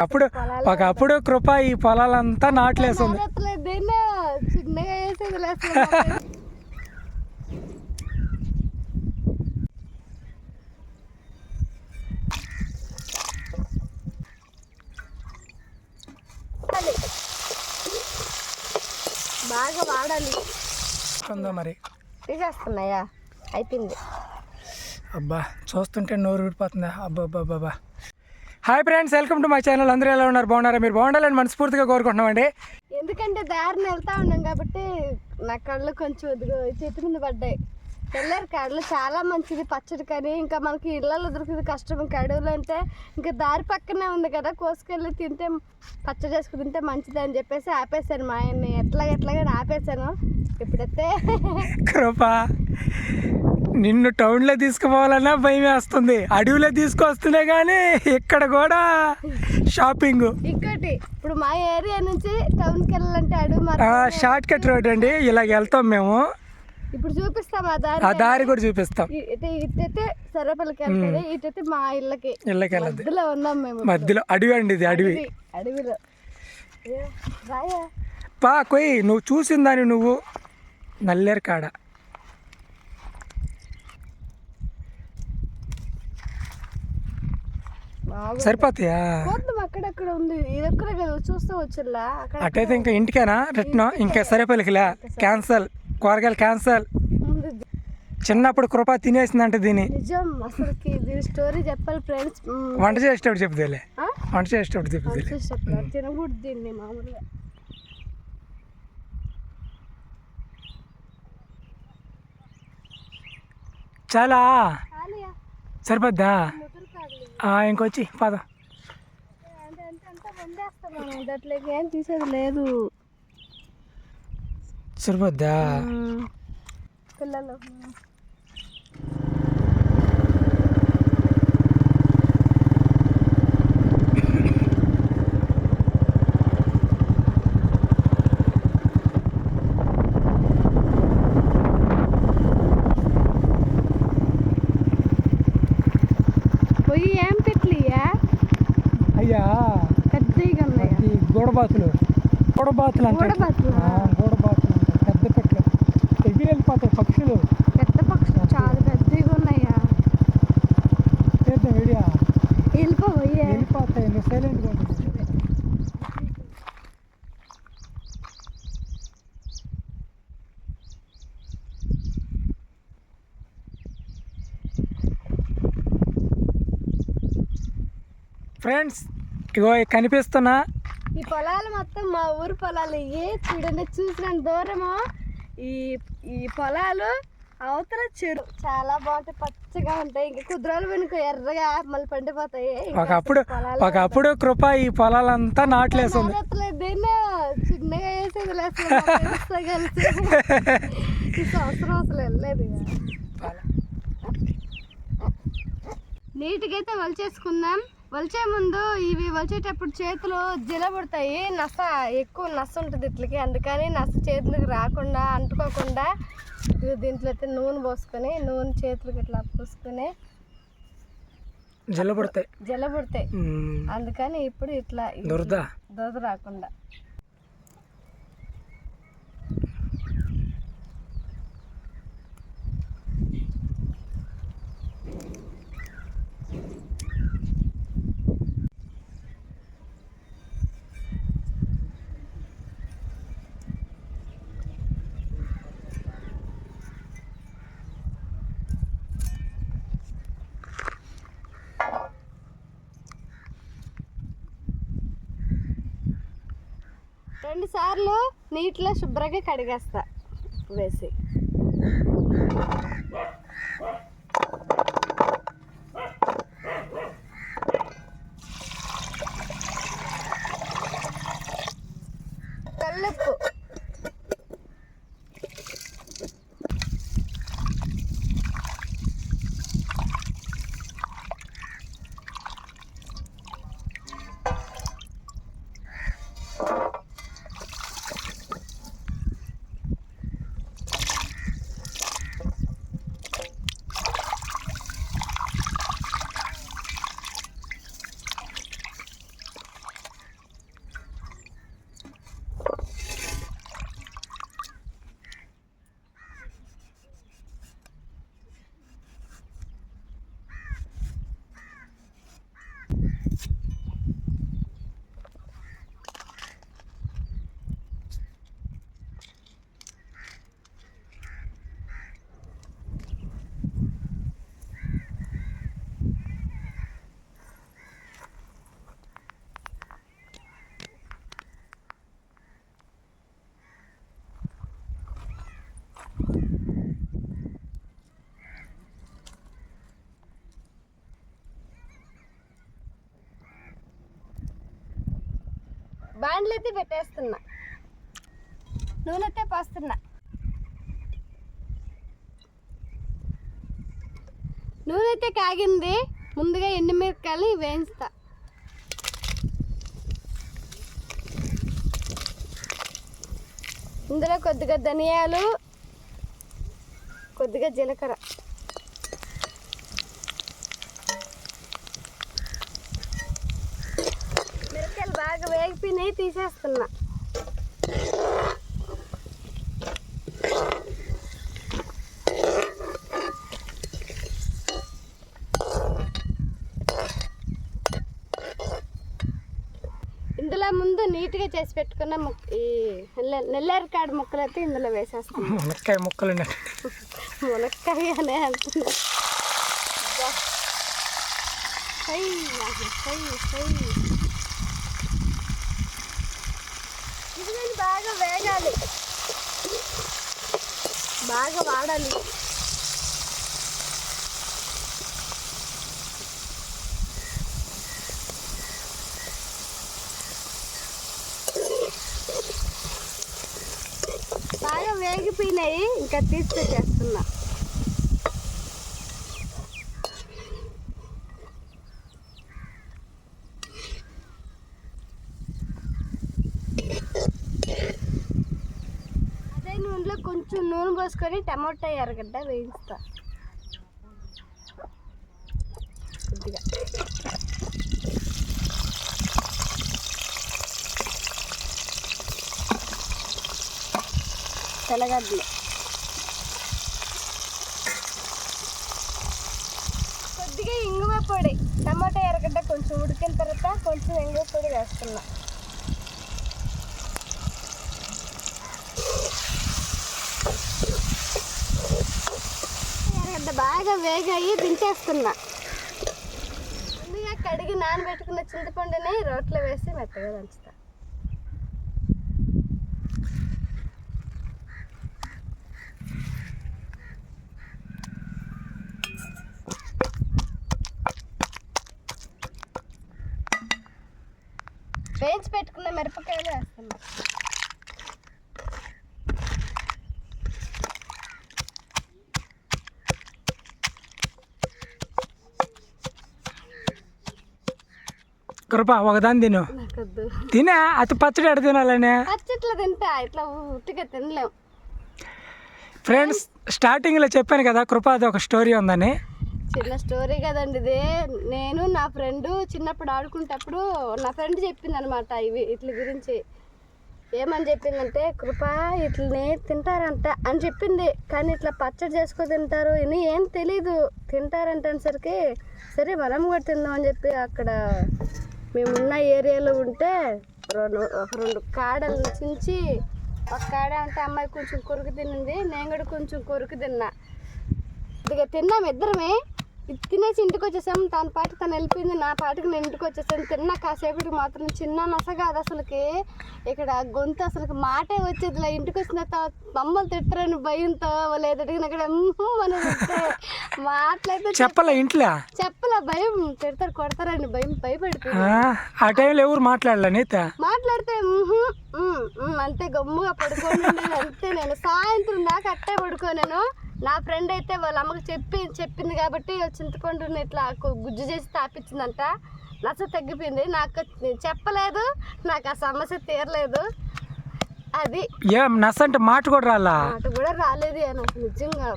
అప్పుడు ఒకప్పుడు కృప ఈ పొలాలంతా నాట్లేస్తుంది బాగా వాడాలి. ఉందో మరి? తీసేస్తున్నాయా? అయిపోయింది. అబ్బా చూస్తుంటే నోరు ఊడిపోతుందా? అబ్బా అబ్బా అబ్బా, అబ్బా hi friends welcome to my channel అందరూ ఎలా ఉన్నారు? బాగున్నారా? మీరు బాగుండాలని మనస్ఫూర్తిగా కోరుకుంటున్నామండి. ఎందుకంటే దారిని వెళ్తా ఉన్నాం కాబట్టి నా కళ్ళు కొంచెం చేతి మీద పడ్డాయి. తెల్లారి కళ్ళు చాలా మంచిది పచ్చడి కానీ ఇంకా మనకి ఇళ్ళలో దొరికింది కష్టం ఇంకా అడవులు అంటే ఇంకా దారి పక్కనే ఉంది కదా కోసుకెళ్ళి తింటే పచ్చడి చేసుకుని తింటే మంచిది అని చెప్పేసి ఆపేశాను మా ఆయన్ని. ఎట్లా ఎట్లాగా ఆపేశాను. ఇప్పుడైతే కృప. నిన్ను టౌన్లో తీసుకుపోవాలన్నా భయం వేస్తుంది. అడవిలో తీసుకొస్తూనే కానీ ఇక్కడ కూడా షాపింగ్ ఇంకోటి ఇప్పుడు మా ఏరియా నుంచి టౌన్కి వెళ్ళాలంటే అడవి షార్ట్ కట్ రోడ్ అండి. ఇలాగ వెళ్తాం మేము. ఇప్పుడు చూపిస్తాం ఆ ఆ దారి దారి కూడా చూపిస్తాం. ఇటైతే సర్వపల్లికి వెళ్తుంది ఇటైతే మా ఇళ్ళకి. ఇళ్ళకి వెళ్ళదు. మధ్యలో ఉన్నాం మేము మధ్యలో అడవి అండి ఇది అడవి. అడవి అడవిలో. ఏ, రాయా? పా కొయ్ నువ్వు చూసిందాని నువ్వు నల్లేరు కాడ. సరిపోతాయా? పోతాం అక్కడక్కడ ఉంది. ఇది ఒక్కరే కదా చూస్తూ వచ్చిల్లా అటైతే ఇంకా ఇంటికేనా? రిటర్న్ ఇంకా సరిపోలికిలే క్యాన్సల్. కూరగాయలు క్యాన్సల్. చిన్నప్పుడు కృప తినేసిందంట దీన్ని. నిజం అసలుకి దీని స్టోరీ చెప్పాలి ఫ్రెండ్స్. వంట చేసేటప్పుడు చెప్తేలే వంట చేసేటప్పుడు చెప్పాలి తినకూడదు దీన్ని మామూలుగా. చాలా. సరిపోద్దా? ఇంకొచ్చి పద. దాంట్లోకి ఏం తీసేది లేదు. సరిపోద్దా పిల్లలు పొయ్యి ఏం పెట్లియా అయ్యా పెద్దగా ఉన్నాయా ఈ గోడబాతులు గోడబాతులు అంటే గూడబాతులా? పెద్ద పెట్లు ఎగిరి వెళ్ళిపోతాయి పక్షులు. పెద్ద పక్షులు చాలా పెద్దగా ఉన్నాయా చేద్దాం వీడియో వెళ్ళిపోయే వెళ్ళిపోతాయి నువ్వు సైలెంట్గా ఉంటుంది ఫ్రెండ్స్ ఇగో కనిపిస్తున్న ఈ పొలాలు మొత్తం మా ఊరు పొలాలు. ఇవి చూడండి చూసిన దూరము ఈ ఈ పొలాలు అవతల చెరు చాలా బాగుంటాయి పచ్చగా ఉంటాయి. ఇంకా కుదురాలు వెనుక ఎర్రగా మళ్ళీ పండిపోతాయి. ఒకప్పుడు ఒకప్పుడు కృప ఈ పొలాలంతా నాట్లేస్తుంది దీన్నే చిన్నగా వేసి వదిలేస్తున్నాం మా friends తో కలిసి. ఈ సంవత్సరం అసలు వెళ్ళలేదు. నీట్గా అయితే వలిచేసుకుందాం. వలిచే ముందు ఇవి వలిచేటప్పుడు చేతులు జిలబడతాయి నస ఎక్కువ నస ఉంటుంది ఇట్లకి. అందుకని నస చేతులకు రాకుండా అంటుకోకుండా దీంట్లో అయితే నూనె పోసుకొని నూనె చేతులకి ఇట్లా పోసుకొని జిలబడతాయి మ్మ్. అందుకని ఇప్పుడు ఇట్లా దురద. దోద రాకుండా. రెండు సార్లు నీటిలో శుభ్రంగా కడిగేస్తా. వేసి. బాండ్లు అయితే పెట్టేస్తున్నా. నూనె అయితే పోస్తున్నా. నూనె అయితే కాగింది ముందుగా ఎండుమిరపకాయలు వేయించుతా. ఇందులో కొద్దిగా ధనియాలు కొద్దిగా జీలకర్ర మిరపకాయలు బాగా వేగిపోయినాయి తీసేస్తున్నా. ఇందులో ముందు నీట్గా చేసి పెట్టుకున్న ముక్ ఈ నెల్ల- నెల్లేరుకాడ ముక్కలు అయితే ఇందులో వేసేస్తాను మునక్కాయ ముక్కలు మునక్కాయ అనే అంటున్నా. అబ్బా. హై, ఆహా, హై, బాగా వేగాలి. బాగా వాడాలి. బాగా వేగిపోయినాయి. ఇంకా తీసుకొచ్చేస్తున్నా పెట్టేస్తున్నా అదే నూనెలో కొంచెం తీసుకొని టమాటా ఎర్రగడ్డ వేయిస్తా. కొద్దిగా. తెల్లగడ్డలు. కొద్దిగా ఇంగువ పొడి. టమాటా ఎర్రగడ్డ కొంచెం ఉడికిన తర్వాత కొంచెం ఇంగువ పొడి వేస్తున్నా ఎర్రగడ్డ బాగా వేగాయి దించేస్తున్నా. ముందుగా కడిగి నానబెట్టుకున్న చింతపండుని రోట్లో వేసి మెత్తగా దంచుతా. వేయించి పెట్టుకున్న మిరపకాయలు వేస్తున్నా. కృప ఒకదాని తిను. తినే అతి పచ్చడి ఎడ తినాలనే? ఇట్లా తింటా ఇట్లా ఉట్టిగా తినలేం. ఫ్రెండ్స్ స్టార్టింగ్లో చెప్పాను కదా కృప అది ఒక స్టోరీ ఉందని. చిన్న స్టోరీ కదండి ఇది. నేను నా ఫ్రెండ్ చిన్నప్పుడు ఆడుకుంటప్పుడు నా ఫ్రెండ్ చెప్పింది అనమాట ఇవి ఇట్ల గురించి. ఏమని చెప్పిందంటే కృప ఇట్లనే తింటారంట అని చెప్పింది. కానీ ఇట్లా పచ్చడి చేసుకొని తింటారు అని ఏం తెలీదు. తింటారంటేసరికి సరే మనం కూడా తిందాం అని చెప్పి అక్కడ మేమున్న ఏరియాలో ఉంటే రెండు ఒక రెండు కాడలు చించి ఒక కాడ అంటే అమ్మాయి కొంచెం కొరుకు తినింది నేను కూడా కొంచెం కొరుకు తిన్నా. ఇక తిన్నాం ఇద్దరమే. తినేసి ఇంటికి వచ్చేసాం. తన పాటికి తను వెళ్ళిపోయింది. నా పాటికి నేను ఇంటికి వచ్చేసాను. తిన్నా కాసేపటికి మాత్రం చిన్న నస కాదు అసలుకి. ఇక్కడ గొంతు అసలు మాటే వచ్చేది ఇలా ఇంటికి వచ్చిన తర్వాత మమ్మల్ని తిట్టరని భయంతో లేదా ఇక్కడ మనం మాటలైతే చెప్పలే ఇంట్లో? చెప్పలే. భయం. తిడతారు కొడతారని భయం. భయపడిపోయింది ఆ, టైంలో ఎవరు మాట్లాడలే మాట్లాడితే అంతే గమ్ముగా పడుకోండి. అంతే నేను. సాయంత్రం దాకా అట్టే పడుకోనేను. నా ఫ్రెండ్ అయితే వాళ్ళ అమ్మకి చెప్పి చెప్పింది కాబట్టి చింతపండుని ఇట్లా గుజ్జు చేసి తాపించిందంట. నచ్చ తగ్గిపోయింది. నాకు చెప్పలేదు. నాకు ఆ సమస్య తీరలేదు. అది ఏం నస్ అంటే మాట కూడా రాలా? మాట కూడా రాలేదు నాకు నిజంగా.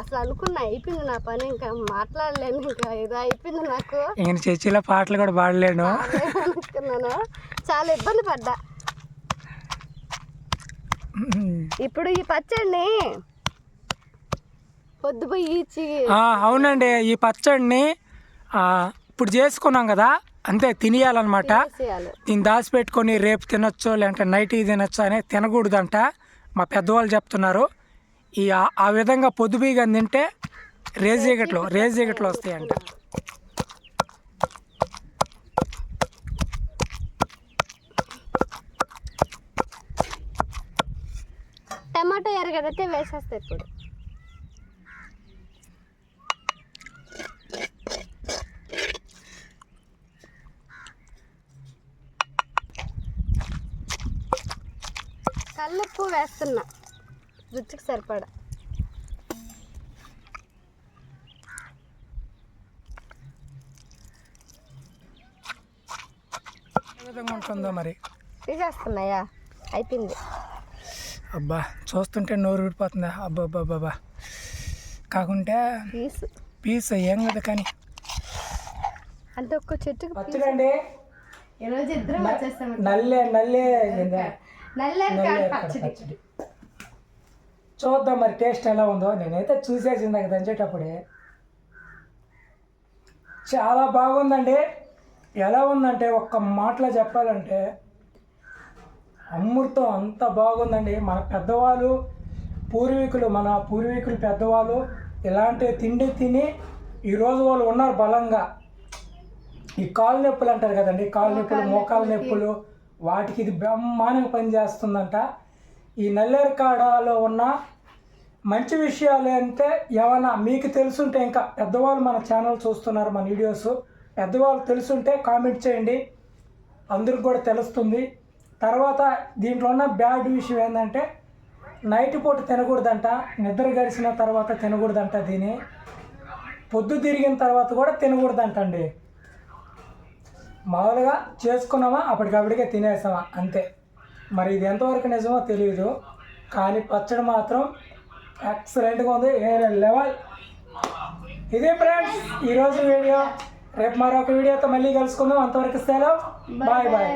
అసలు అనుకున్నా అయిపోయింది నా పని. ఇంకా మాట్లాడలేను. ఇంకా ఏదో అయిపోయింది నాకు. ఇంక చర్చిలో పాటలు కూడా పాడలేను. అనుకున్నాను. చాలా ఇబ్బంది పడ్డా. ఇప్పుడు ఈ పచ్చడిని అవునండి ఈ పచ్చడిని ఇప్పుడు చేసుకున్నాం కదా అంతే తినేయాలన్నమాట. దీన్ని దాచిపెట్టుకొని రేపు తినొచ్చు లేదంటే నైట్ తినొచ్చు అనేది తినకూడదంట. మా పెద్దవాళ్ళు చెప్తున్నారు ఈ ఆ- విధంగా పొద్దుబీగా తింటే రేజీగట్లు రేజీగట్లు వస్తాయంట. టమాటో ఎరగడైతే వేసేస్తా ఇప్పుడు. కల్లుప్పు వేస్తున్నా. రుచికి సరిపడా. విధంగా ఉంటుందో మరి? తీసేస్తున్నాయా? అయిపోయింది. అబ్బా చూస్తుంటే నోరు ఊడిపోతుంది అబ్బా అబ్బా కాకుంటే పీసు. పీస్ ఏం కదా కానీ. అంటే ఒక్క చెట్టుకి పచ్చడండి. ఈరోజు ఇద్దరం వచ్చేస్తాం నల్లే నల్లే? నల్లేరు పచ్చడి. చూద్దాం మరి టేస్ట్ ఎలా ఉందో. నేనైతే చూసేసింది నాకు దంచేటప్పుడే. చాలా బాగుందండి. ఎలా ఉందంటే ఒక్క మాటలో చెప్పాలంటే అమృతం అంత బాగుందండి. మన పెద్దవాళ్ళు పూర్వీకులు మన పూర్వీకులు పెద్దవాళ్ళు ఇలాంటి తిండి తిని ఈరోజు వాళ్ళు ఉన్నారు బలంగా. ఈ కాలు నొప్పులు అంటారు కదండి కాలు నొప్పులు మోకాలు నొప్పులు వాటికి ఇది బ్రహ్మాండంగా పనిచేస్తుందంట. ఈ నల్లేరు కాడలో ఉన్న మంచి విషయాలు అంటే ఏమైనా మీకు తెలుసుంటే ఇంకా పెద్దవాళ్ళు మన ఛానల్ చూస్తున్నారు మన వీడియోస్. పెద్దవాళ్ళు తెలుసుంటే కామెంట్ చేయండి. అందరికి కూడా తెలుస్తుంది. తర్వాత దీంట్లో ఉన్న బ్యాడ్ విషయం ఏంటంటే నైట్ పూట తినకూడదంట. నిద్ర గడిచిన తర్వాత తినకూడదంట దీని పొద్దు తిరిగిన తర్వాత కూడా తినకూడదంట అండి మామూలుగా చేసుకున్నామా అప్పటికప్పటికే తినేసామా అంతే. మరి ఇది ఎంతవరకు నిజమో తెలియదు కానీ పచ్చడి మాత్రం ఎక్సలెంట్గా ఉంది. లెవెల్ ఇదే ఫ్రెండ్స్ ఈరోజు వీడియో. రేపు మరొక వీడియోతో మళ్ళీ కలుసుకుందాం. అంతవరకు సెలవు. బాయ్. బాయ్.